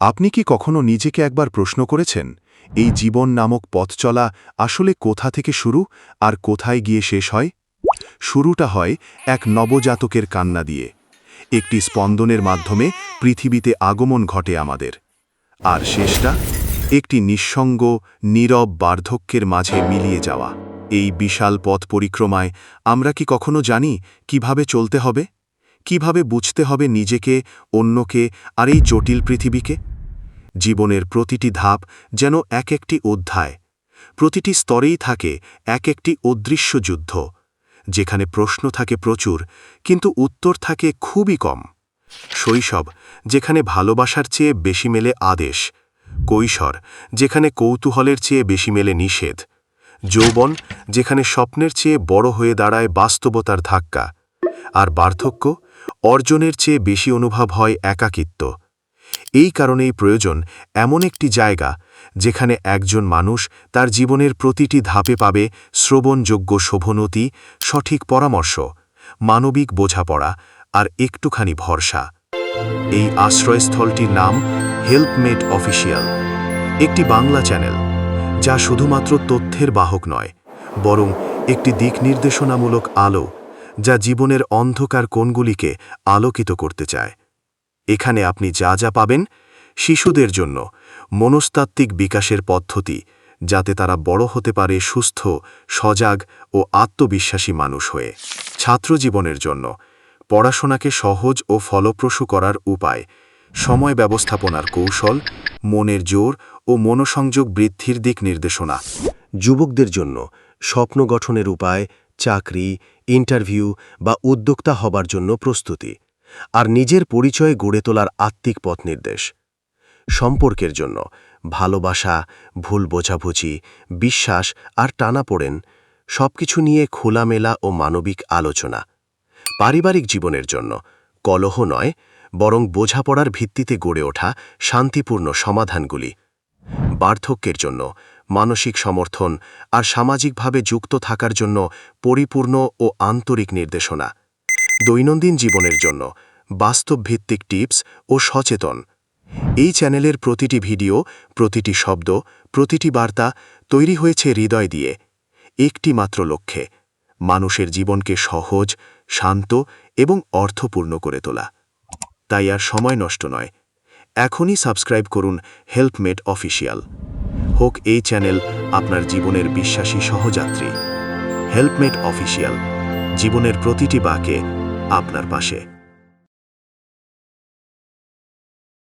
আপনি কি কখনো নিজেকে একবার প্রশ্ন করেছেন, এই জীবন নামক পথ চলা আসলে কোথা থেকে শুরু আর কোথায় গিয়ে শেষ হয়? শুরুটা হয় এক নবজাতকের কান্না দিয়ে। একটি স্পন্দনের মাধ্যমে পৃথিবীতে আগমন ঘটে আমাদের। আর শেষটা একটি নিঃসঙ্গ, নীরব বার্ধক্যের মাঝে মিলিয়ে যাওয়া। এই বিশাল পথ পরিক্রমায় আমরা কি কখনো জানি কীভাবে চলতে হবে? কীভাবে বুঝতে হবে নিজেকে, অন্যকে আর এই জটিল পৃথিবীকে? জীবনের প্রতিটি ধাপ যেন এক একটি অধ্যায়। প্রতিটি স্তরেই থাকে এক একটি অদৃশ্য যুদ্ধ। যেখানে প্রশ্ন থাকে প্রচুর, কিন্তু উত্তর থাকে খুবই কম। শৈশব, যেখানে ভালোবাসার চেয়ে বেশি মেলে আদেশ। কৈশোর, যেখানে কৌতূহলের চেয়ে বেশি মেলে নিষেধ। যৌবন, যেখানে স্বপ্নের চেয়ে বড় হয়ে দাঁড়ায় বাস্তবতার ধাক্কা। আর বার্ধক্য অর্জনের চেয়ে বেশি অনুভব হয় একাকিত্ব। এই কারণেই প্রয়োজন এমন একটি জায়গা যেখানে একজন মানুষ তার জীবনের প্রতিটি ধাপে পাবে শ্রবণযোগ্য শোভনতি, সঠিক পরামর্শ, মানবিক বোঝাপড়া আর একটুখানি ভরসা। এই আশ্রয়স্থলটির নাম হেল্পমেট অফিসিয়াল একটি বাংলা চ্যানেল, যা শুধুমাত্র তথ্যের বাহক নয়, বরং একটি দিক নির্দেশনামূলক আলো যা জীবনের অন্ধকার কোণগুলিকে আলোকিত করতে চায়। এখানে আপনি যা যা পাবেন শিশুদের জন্য মনস্তাত্ত্বিক বিকাশের পদ্ধতি, যাতে তারা বড় হতে পারে সুস্থ, সজাগ ও আত্মবিশ্বাসী মানুষ হয়ে। ছাত্র জীবনের জন্য পড়াশোনাকে সহজ ও ফলপ্রসূ করার উপায়, সময় ব্যবস্থাপনার কৌশল, মনের জোর ও মনোসংযোগ বৃদ্ধির দিক নির্দেশনা। যুবকদের জন্য স্বপ্ন গঠনের উপায়, চাকরি, ইন্টারভিউ বা উদ্যোক্তা হবার জন্য প্রস্তুতি আর নিজের পরিচয় গড়ে তোলার আত্মিক পথ নির্দেশ। সম্পর্কের জন্য ভালোবাসা, ভুল বোঝাবুঝি, বিশ্বাস আর টানা টানাপোড়েন সবকিছু নিয়ে খোলামেলা ও মানবিক আলোচনা। পারিবারিক জীবনের জন্য কলহ নয়, বরং বোঝাপড়ার ভিত্তিতে গড়ে ওঠা শান্তিপূর্ণ সমাধানগুলি। বার্ধক্যের জন্য মানসিক সমর্থন আর সামাজিকভাবে যুক্ত থাকার জন্য পরিপূর্ণ ও আন্তরিক নির্দেশনা। দৈনন্দিন জীবনের জন্য বাস্তবভিত্তিক টিপস ও সচেতন। এই চ্যানেলের প্রতিটি ভিডিও, প্রতিটি শব্দ, প্রতিটি বার্তা তৈরি হয়েছে হৃদয় দিয়ে, একটি মাত্র লক্ষ্যে, মানুষের জীবনকে সহজ, শান্ত এবং অর্থপূর্ণ করে তোলা। তাই আর সময় নষ্ট নয়। এখনই সাবস্ক্রাইব করুন হেল্পমেট অফিসিয়াল হোক এই চ্যানেল আপনার জীবনের বিশ্বাসী সহযাত্রী। হেল্পমেট অফিসিয়াল জীবনের প্রতিটি বাকে আপনার পাশে।